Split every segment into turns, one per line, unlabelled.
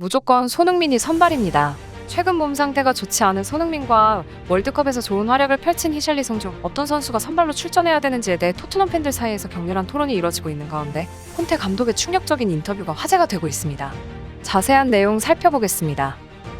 무조건 손흥민이 선발입니다. 최근 몸 상태가 좋지 않은 손흥민과 월드컵에서 좋은 활약을 펼친 히샬리송 중 어떤 선수가 선발로 출전해야 되는지에 대해 토트넘 팬들 사이에서 격렬한 토론이 이뤄지고 있는 가운데 콘테 감독의 충격적인 인터뷰가 화제가 되고 있습니다. 자세한 내용 살펴보겠습니다.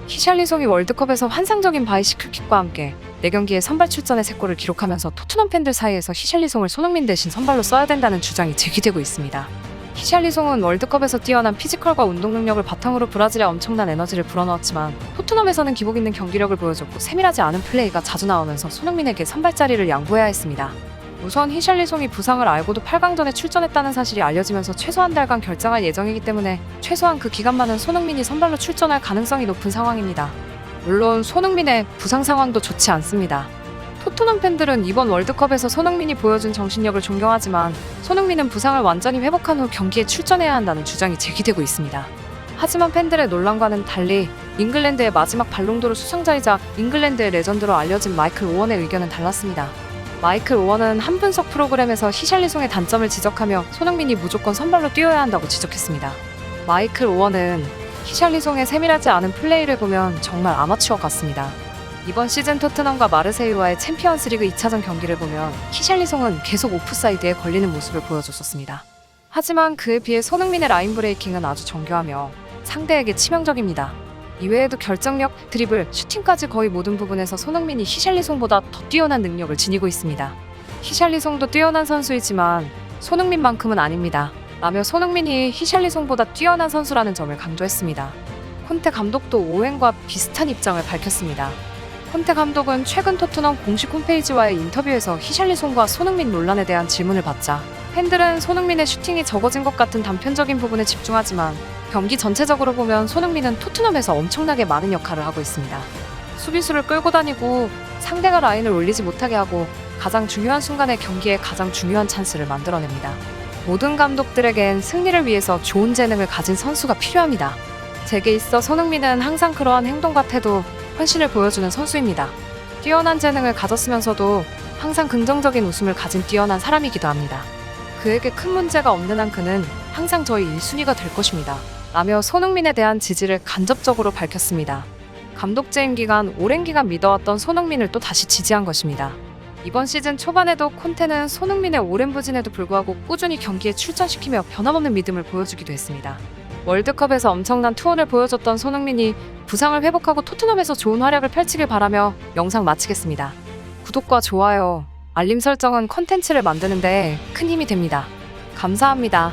히샬리송이 월드컵에서 환상적인 바이시클킥과 함께 4경기에 선발 출전의 세 골을 기록하면서 토트넘 팬들 사이에서 히샬리송을 손흥민 대신 선발로 써야 된다는 주장이 제기되고 있습니다. 히샬리송은 월드컵에서 뛰어난 피지컬과 운동 능력을 바탕으로 브라질에 엄청난 에너지를 불어넣었지만 토트넘에서는 기복 있는 경기력을 보여줬고 세밀하지 않은 플레이가 자주 나오면서 손흥민에게 선발 자리를 양보해야 했습니다. 우선 히샬리송이 부상을 알고도 8강전에 출전했다는 사실이 알려지면서 최소 한 달간 결장할 예정이기 때문에 최소한 그 기간만은 손흥민이 선발로 출전할 가능성이 높은 상황입니다. 물론 손흥민의 부상 상황도 좋지 않습니다. 토트넘 팬들은 이번 월드컵에서 손흥민이 보여준 정신력을 존경하지만 손흥민은 부상을 완전히 회복한 후 경기에 출전해야 한다는 주장이 제기되고 있습니다. 하지만 팬들의 논란과는 달리 잉글랜드의 마지막 발롱도르 수상자이자 잉글랜드의 레전드로 알려진 마이클 오원의 의견은 달랐습니다. 마이클 오원은 한 분석 프로그램에서 히샬리송의 단점을 지적하며 손흥민이 무조건 선발로 뛰어야 한다고 지적했습니다. 마이클 오원은 히샬리송의 세밀하지 않은 플레이를 보면 정말 아마추어 같습니다. 이번 시즌 토트넘과 마르세유와의 챔피언스리그 2차전 경기를 보면 히샬리송은 계속 오프사이드에 걸리는 모습을 보여줬었습니다. 하지만 그에 비해 손흥민의 라인 브레이킹은 아주 정교하며 상대에게 치명적입니다. 이외에도 결정력, 드리블, 슈팅까지 거의 모든 부분에서 손흥민이 히샬리송보다 더 뛰어난 능력을 지니고 있습니다. 히샬리송도 뛰어난 선수이지만 손흥민만큼은 아닙니다. 라며 손흥민이 히샬리송보다 뛰어난 선수라는 점을 강조했습니다. 콘테 감독도 오웬과 비슷한 입장을 밝혔습니다. 콘테 감독은 최근 토트넘 공식 홈페이지와의 인터뷰에서 히샬리송과 손흥민 논란에 대한 질문을 받자 팬들은 손흥민의 슈팅이 적어진 것 같은 단편적인 부분에 집중하지만 경기 전체적으로 보면 손흥민은 토트넘에서 엄청나게 많은 역할을 하고 있습니다. 수비수를 끌고 다니고 상대가 라인을 올리지 못하게 하고 가장 중요한 순간에 경기에 가장 중요한 찬스를 만들어냅니다. 모든 감독들에겐 승리를 위해서 좋은 재능을 가진 선수가 필요합니다. 제게 있어 손흥민은 항상 그러한 행동과 태도, 헌신을 보여주는 선수입니다. 뛰어난 재능을 가졌으면서도 항상 긍정적인 웃음을 가진 뛰어난 사람이기도 합니다. 그에게 큰 문제가 없는 한 그는 항상 저희 1순위가 될 것입니다. 라며 손흥민에 대한 지지를 간접적으로 밝혔습니다. 감독재임 기간 오랜 기간 믿어왔던 손흥민을 또 다시 지지한 것입니다. 이번 시즌 초반에도 콘테는 손흥민의 오랜 부진에도 불구하고 꾸준히 경기에 출전시키며 변함없는 믿음을 보여주기도 했습니다. 월드컵에서 엄청난 투혼을 보여줬던 손흥민이 부상을 회복하고 토트넘에서 좋은 활약을 펼치길 바라며 영상 마치겠습니다. 구독과 좋아요, 알림 설정은 컨텐츠를 만드는데 큰 힘이 됩니다. 감사합니다.